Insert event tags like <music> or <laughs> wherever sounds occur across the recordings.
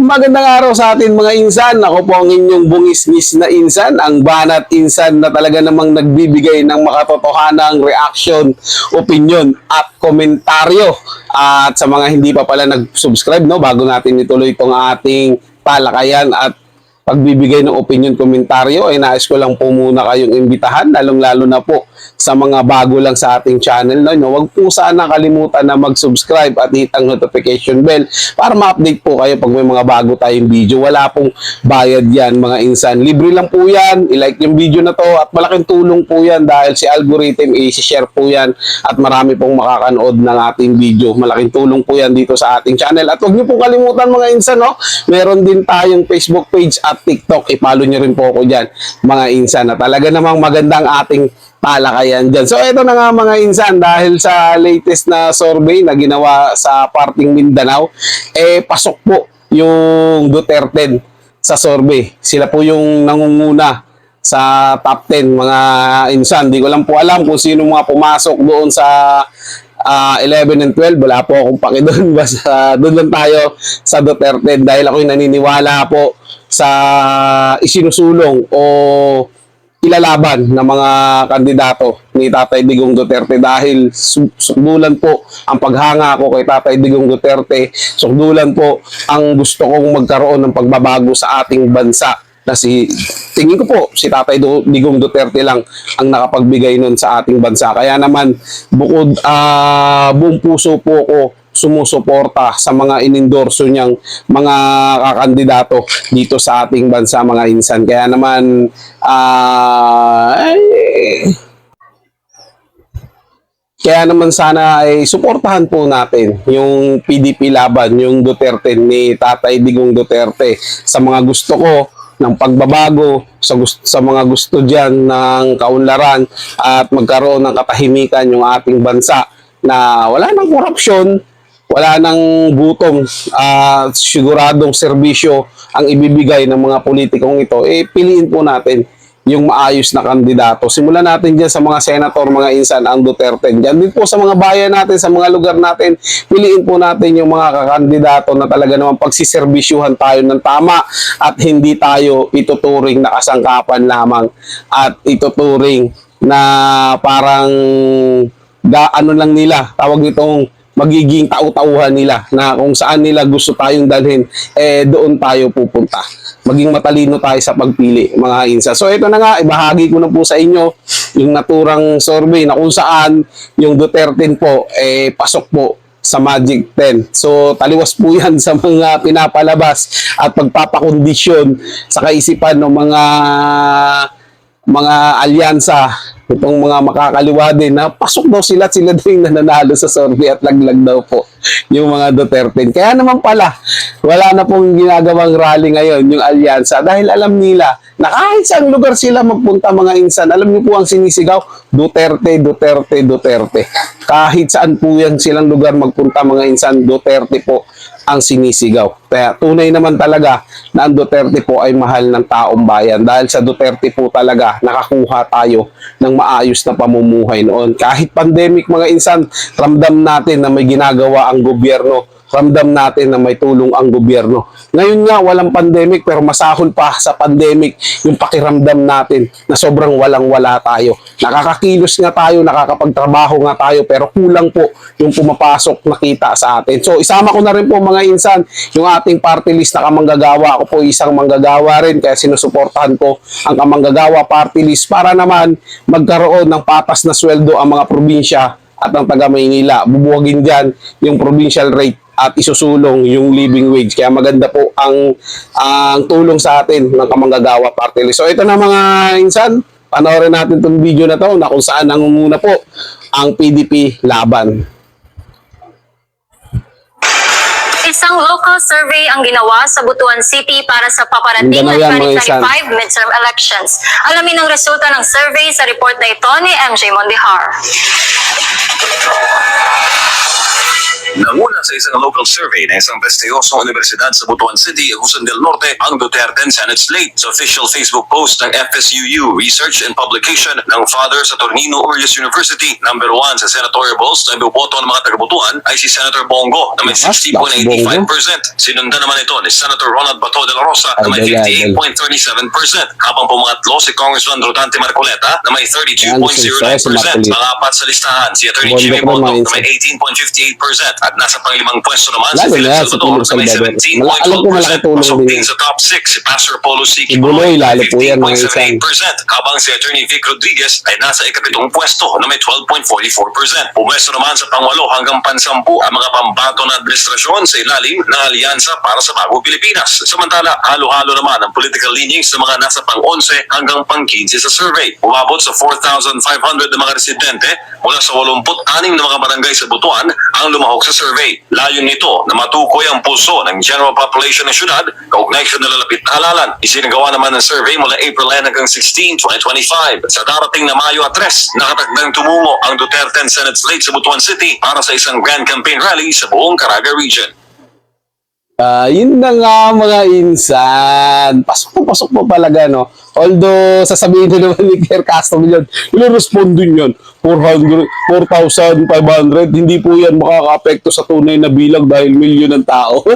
Magandang araw sa atin mga insan. Ako po ang inyong bungis-ngis na insan, ang banat insan na talaga namang nagbibigay ng makatotohanang reaction, opinion at komentaryo. At sa mga hindi pa pala nag-subscribe, no, bago natin ituloy itong ating talakayan at pagbibigay ng opinion komentaryo ay nais ko lang po muna kayong imbitahan lalong-lalo na po sa mga bago lang sa ating channel no, no wag po sana kalimutan na mag-subscribe at hit ang notification bell para ma-update po kayo pag may mga bago tayong video. Wala pong bayad yan mga insan. Libre lang po yan. I-like yung video na to at malaking tulong po yan dahil si algorithm i-share po yan at marami pong makakanood ng ating video. Malaking tulong po yan dito sa ating channel. At huwag niyo po kalimutan mga insan no? Meron din tayong Facebook page at TikTok i-follow niyo rin po ako diyan mga insan na talaga namang magandang ating talakayan dyan. So, ito na nga mga insan, dahil sa latest na survey na ginawa sa parting Mindanao, eh, pasok po yung Duterte sa survey. Sila po yung nangunguna sa top 10 mga insan. Di ko lang po alam kung sino mga pumasok doon sa ah, 11 and 12. Wala po akong paki doon. <laughs> Basta doon lang tayo sa Duterte dahil ako'y naniniwala po sa isinusulong o ilalaban ng mga kandidato ni Tatay Digong Duterte dahil su- sukdulan po ang paghanga ko kay Tatay Digong Duterte, sukdulan po ang gusto kong magkaroon ng pagbabago sa ating bansa na si tingin ko po si Tatay Digong Duterte lang ang nakapagbigay nun sa ating bansa. Kaya naman bukod ah buong puso po ko sumusuporta sa mga inendorso niyang mga kakandidato dito sa ating bansa mga insan. Kaya naman ah ay, kaya naman sana ay suportahan po natin yung PDP laban, yung Duterte ni Tatay Digong Duterte sa mga gusto ko ng pagbabago sa gusto, sa mga gusto diyan ng kaunlaran at magkaroon ng katahimikan yung ating bansa na wala nang korupsyon, wala nang gutom, at siguradong serbisyo ang ibibigay ng mga politikong ito, eh piliin po natin yung maayos na kandidato. Simulan natin dyan sa mga senator, mga insan, ang Duterte. Dyan din po sa mga bayan natin, sa mga lugar natin, piliin po natin yung mga kakandidato na talaga naman pagsiserbisyuhan tayo ng tama at hindi tayo ituturing na kasangkapan lamang at ituturing na parang ga, ano lang nila, tawag nitong magiging tau-tauhan nila na kung saan nila gusto tayong dalhin, eh doon tayo pupunta. Maging matalino tayo sa pagpili, mga insa. So ito na nga, ibahagi ko na po sa inyo yung naturang survey na kung saan yung Duterte po, eh pasok po sa Magic 10. So, taliwas po <laughs> yan sa mga pinapalabas at pagpapakondisyon sa kaisipan ng mga mga alyansa itong mga makakaliwa din na pasok daw sila at sila daw yung nananalo sa survey at laglag daw po yung mga Duterte. Kaya naman pala, wala na pong ginagawang rally ngayon yung alyansa dahil alam nila na kahit saan lugar sila magpunta mga insan, alam niyo po ang sinisigaw, Duterte, Duterte, Duterte. Kahit saan po yan silang lugar magpunta mga insan, Duterte po ang sinisigaw. Kaya tunay naman talaga na ang Duterte po ay mahal ng taong bayan dahil sa Duterte po talaga nakakuha tayo ng maayos na pamumuhay noon. Kahit pandemic mga insan, ramdam natin na may ginagawa ang gobyerno ramdam natin na may tulong ang gobyerno. Ngayon nga, walang pandemic pero masahol pa sa pandemic yung pakiramdam natin na sobrang walang-wala tayo. Nakakakilos nga tayo, nakakapagtrabaho nga tayo pero kulang po yung pumapasok na kita sa atin. So isama ko na rin po mga insan yung ating party list na kamanggagawa. Ako po isang manggagawa rin kaya sinusuportahan ko ang kamanggagawa party list para naman magkaroon ng patas na sweldo ang mga probinsya at ang taga Maynila. Bubuwagin dyan yung provincial rate at isusulong yung living wage. Kaya maganda po ang ang tulong sa atin ng kamanggagawa party list. So ito na mga insan, panoorin natin itong video na to na kung saan nangunguna po ang PDP laban. Isang local survey ang ginawa sa Butuan City para sa paparating na yan, mga insan. 2025 midterm elections. Alamin ang resulta ng survey sa report na ito ni MJ Mondihar. Nanguna sa isang local survey na isang prestiyosong universidad sa Butuan City, Huson del Norte, ang Duterte Senate slate. Sa official Facebook post ng FSUU Research and Publication ng Father sa Tornino University, number one sa senatorial polls na iboboto ng mga taga-Butuan ay si Senator Bongo na may Lakas, lakas, 60.85%. Sinundan naman ito ni Senator Ronald Bato de la Rosa na may Idol, idol. 58.37%. Habang pumangatlo si Congressman Rodante Marcoleta na may Yan, si Jose 32.09%. Marcoleta. Mga apat sa listahan, si Attorney Jimmy Bondo na may 18.58% at nasa panglimang pwesto naman si Lalo Philip si Salvador Philip na may Salvador. Mala- alam ko malaki 17.12%. tulong din sa top 6 si Pastor Polo C. Si Buloy, lalo po yan, mga 15.78%. Habang si Attorney Vic Rodriguez ay nasa ikapitong pwesto na may 12.44%. Pumwesto naman sa pangwalo hanggang pansampu ang mga pambato na administrasyon sa ilalim ng Alyansa para sa Bagong Pilipinas. Samantala, halo-halo naman ang political leanings ng mga nasa pang-11 hanggang pang-15 sa survey. Umabot sa 4,500 na mga residente mula sa 86 na mga barangay sa Butuan ang lumahok sa survey. Layon nito na matukoy ang pulso ng general population ng syudad kaugnay sa nalalapit na halalan. Isinagawa naman ng survey mula April 9 hanggang 16, 2025. Sa darating na Mayo at 3, nakatakdang tumungo ang Duterte Senate slate sa Butuan City para sa isang grand campaign rally sa buong Caraga region. Ah, yun na nga mga insan. Pasok po, pasok po palaga, no? Although, sasabihin na naman ni Claire Castro yun, ilang din. 400, 4,500. Hindi po yan makaka-apekto sa tunay na bilang dahil milyon ng tao. <laughs>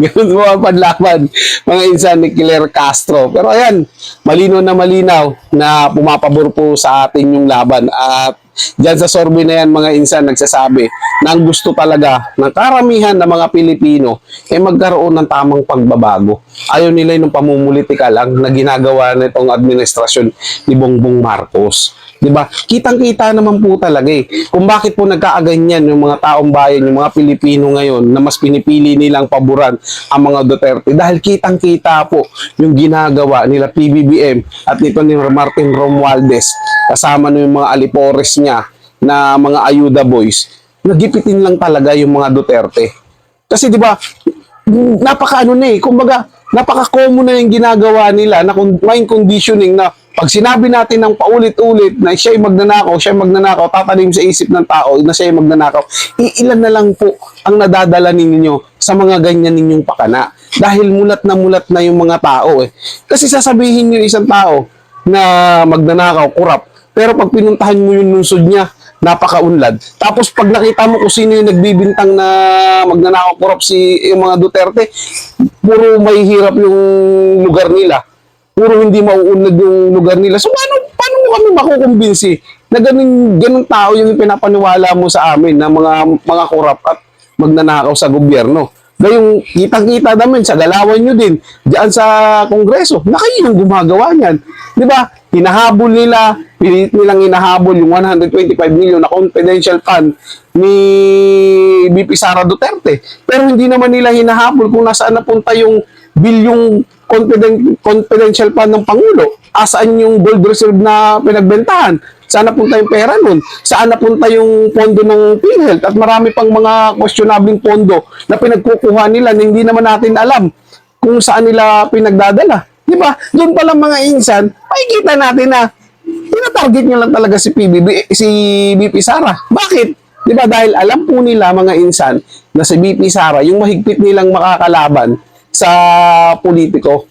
Ganun po ang panlaban mga insan ni Claire Castro. Pero ayan, malinaw na malinaw na pumapabor po sa atin yung laban. At dyan sa survey na yan mga insan nagsasabi na ang gusto talaga ng karamihan ng mga Pilipino ay magkaroon ng tamang pagbabago. Ayaw nila yung pamumulitika lang na ginagawa nitong administrasyon ni Bongbong Marcos. 'Di ba? Kitang-kita naman po talaga eh. Kung bakit po nagkaaganyan yung mga taong bayan, yung mga Pilipino ngayon na mas pinipili nilang paboran ang mga Duterte dahil kitang-kita po yung ginagawa nila PBBM at nito ni Martin Romualdez kasama yung mga alipores niya na mga ayuda boys. Nagipitin lang talaga yung mga Duterte. Kasi 'di ba, napaka ano na eh, kumbaga napaka-common na yung ginagawa nila na mind conditioning na pag sinabi natin ng paulit-ulit na siya'y magnanakaw, siya'y magnanakaw, tatanim sa isip ng tao na siya'y magnanakaw, iilan na lang po ang nadadala ninyo sa mga ganyan ninyong pakana. Dahil mulat na mulat na yung mga tao eh. Kasi sasabihin nyo isang tao na magnanakaw, kurap, pero pag pinuntahan mo yung lungsod niya, napakaunlad. Tapos pag nakita mo kung sino yung nagbibintang na magnanakaw kurap si yung mga Duterte, puro may hirap yung lugar nila. Puro hindi mauunlad yung lugar nila. So paano, paano mo kami makukumbinsi na ganun, ganun tao yung pinapaniwala mo sa amin na mga mga kurap at magnanakaw sa gobyerno. Gayong kitang-kita naman sa galawan nyo din, diyan sa kongreso, na kayo gumagawa niyan. Di ba? Hinahabol nila, pinilit nilang hinahabol yung 125 million na confidential fund ni BP Sara Duterte. Pero hindi naman nila hinahabol kung nasaan napunta yung bilyong confident, confidential fund ng Pangulo. Asaan yung gold reserve na pinagbentahan? Saan napunta yung pera nun? Saan napunta yung pondo ng PhilHealth? At marami pang mga questionable pondo na pinagkukuha nila na hindi naman natin alam kung saan nila pinagdadala. Di ba? Doon pa lang mga insan, makikita natin na tinatarget nyo lang talaga si PBB, si BP Sara. Bakit? Di ba? Dahil alam po nila mga insan na si BP Sara, yung mahigpit nilang makakalaban sa politiko,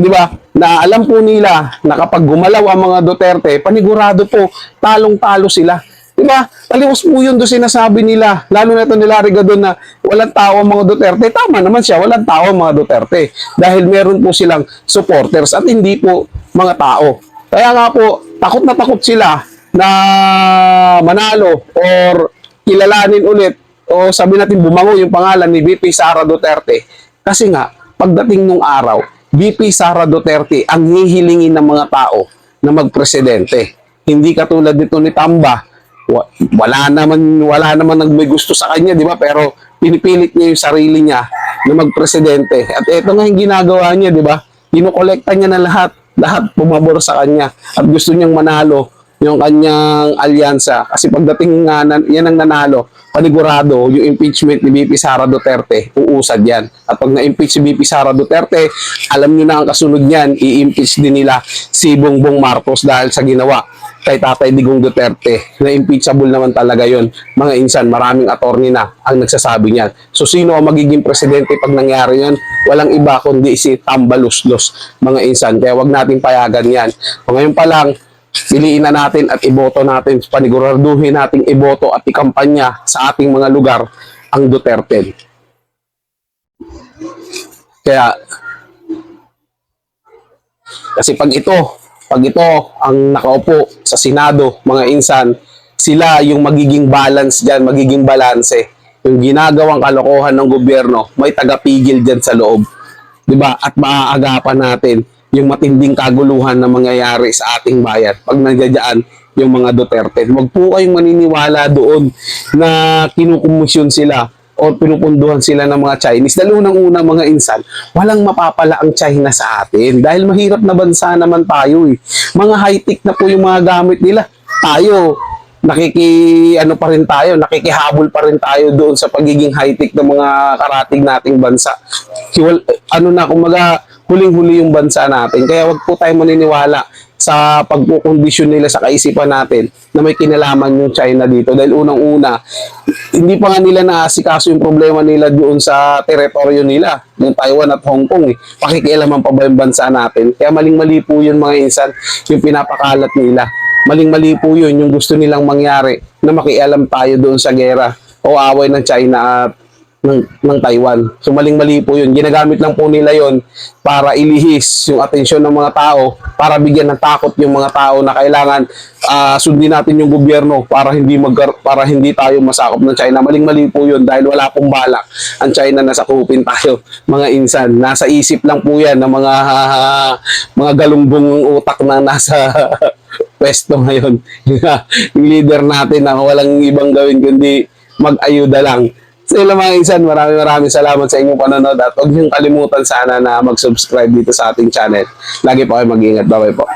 di ba? Na alam po nila na kapag gumalaw ang mga Duterte, panigurado po, talong-talo sila. Di ba? Talimos po yun doon sinasabi nila, lalo na ito nila doon na walang tao ang mga Duterte. Tama naman siya, walang tao ang mga Duterte. Dahil meron po silang supporters at hindi po mga tao. Kaya nga po, takot na takot sila na manalo or kilalanin ulit o sabi natin bumango yung pangalan ni VP Sara Duterte. Kasi nga, pagdating nung araw, VP Sara Duterte ang hihilingin ng mga tao na magpresidente. Hindi katulad nito ni Tamba, wa- wala naman wala naman nag gusto sa kanya, di ba? Pero pinipilit niya yung sarili niya na magpresidente. At ito nga yung ginagawa niya, di ba? Kinukolekta niya na lahat, lahat pumabor sa kanya at gusto niyang manalo yung kanyang alyansa. Kasi pagdating nga na, yan ang nanalo, panigurado yung impeachment ni BP Sara Duterte, uusad yan. At pag na-impeach si BP Sara Duterte, alam nyo na ang kasunod niyan, i-impeach din nila si Bongbong Marcos dahil sa ginawa kay Tatay Digong Duterte. Na impeachable naman talaga yon mga insan maraming attorney na ang nagsasabi niyan. So sino ang magiging presidente pag nangyari yan walang iba kundi si Tambaluslos mga insan. Kaya wag nating payagan yan. O ngayon pa lang piliin na natin at iboto natin paniguraduhin nating iboto at ikampanya sa ating mga lugar ang Duterte kaya kasi pag ito, pag ito ang nakaupo sa Senado, mga insan, sila yung magiging balance dyan, magiging balanse. Yung ginagawang kalokohan ng gobyerno, may tagapigil dyan sa loob. 'Di ba? At maaagapan natin yung matinding kaguluhan na mangyayari sa ating bayan pag nandiyan yung mga Duterte. Huwag po kayong maniniwala doon na kinukumusyon sila o pinupunduhan sila ng mga Chinese. Dahil unang-una mga insan, walang mapapala ang China sa atin. Dahil mahirap na bansa naman tayo eh. Mga high-tech na po yung mga gamit nila. Tayo, nakiki ano pa rin tayo, nakikihabol pa rin tayo doon sa pagiging high-tech ng mga karating nating bansa. Ano na, kumaga, huling-huli yung bansa natin. Kaya wag po tayo maniniwala sa pagkukondisyon nila sa kaisipan natin na may kinalaman yung China dito. Dahil unang-una, <clears throat> hindi pa nga nila naasikaso yung problema nila doon sa teritoryo nila, yung Taiwan at Hong Kong. Eh. Pakikialaman pa ba yung bansa natin? Kaya maling-mali po yun mga insan, yung pinapakalat nila. Maling-mali po yun, yung gusto nilang mangyari na makialam tayo doon sa gera o away ng China at ng, ng Taiwan. So maling-mali po yun. Ginagamit lang po nila yon para ilihis yung atensyon ng mga tao, para bigyan ng takot yung mga tao na kailangan ah, sundin natin yung gobyerno para hindi mag para hindi tayo masakop ng China. Maling-mali po yun dahil wala pong balak ang China na sakupin tayo, <laughs> mga insan. Nasa isip lang po yan ng mga <laughs> mga galungbong utak na nasa <laughs> pwesto ngayon. yung leader natin na walang ibang gawin kundi mag-ayuda lang. So yun mga insan, maraming maraming salamat sa inyong panonood at huwag niyong kalimutan sana na mag-subscribe dito sa ating channel. Lagi po kayo mag-ingat. Bye-bye po.